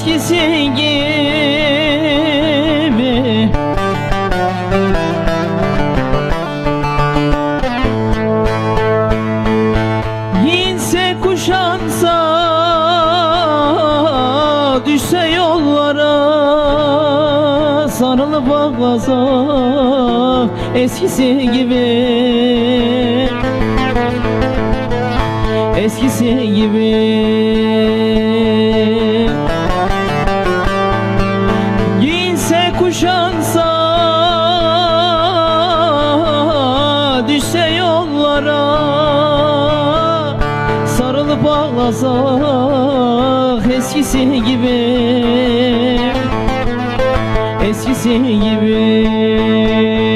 Eskisi gibi. Giyinse kuşansa Düşse yollara Sarılıp ağlasa Eskisi gibi. Eskisi gibi Kuşansa Düşse yollara Sarılıp ağlasak Eskisi gibi Eskisi gibi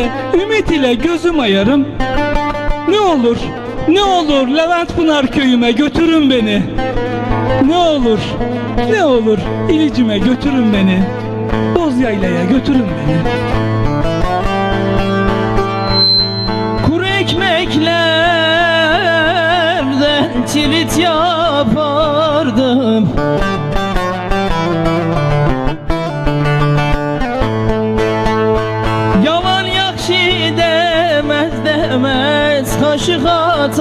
ile, ümit ile gözüm ayarım. Ne olur, ne olur Levent Pınar köyüme götürün beni. Ne olur, ne olur İlicime götürün beni. Bozyayla'ya götürün beni. Kuru ekmeklerden tirit yapardım kaşık atardım.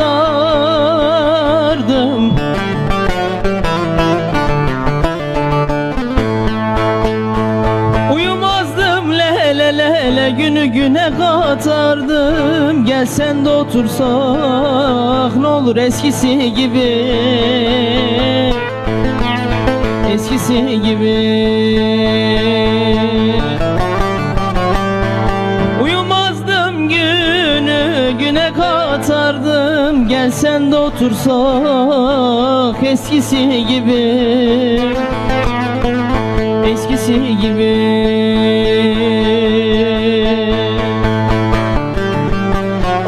Uyumazdım lele lele günü güne katardım. Gelsen de otursak ne olur eskisi gibi. Eskisi gibi güne katardım Gelsen de otursak eskisi gibi. Eskisi gibi.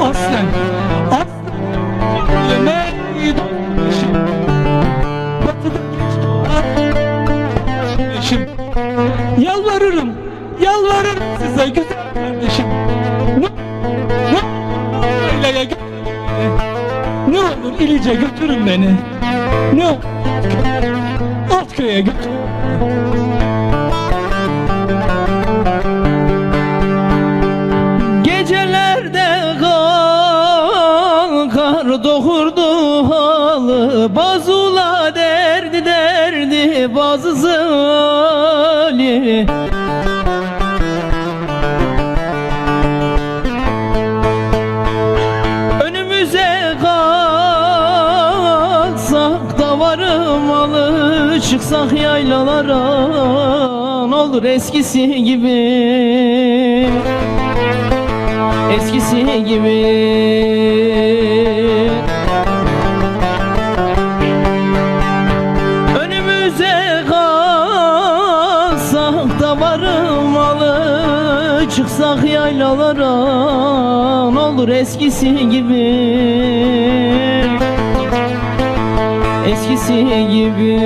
Aslen, aslen Batıda geç doğar Kardeşim Yalvarırım, yalvarırım size güzel kardeşim İlice götürün beni. Ne? Olur Altköy'e götürün Gecelerde kalkar dokurdu halı. Bazula derdi derdi bazı zali Çıksak yaylalara ne olur eskisi gibi. Eskisi gibi. Çıksak yaylalara ne olur eskisi gibi eskisi gibi.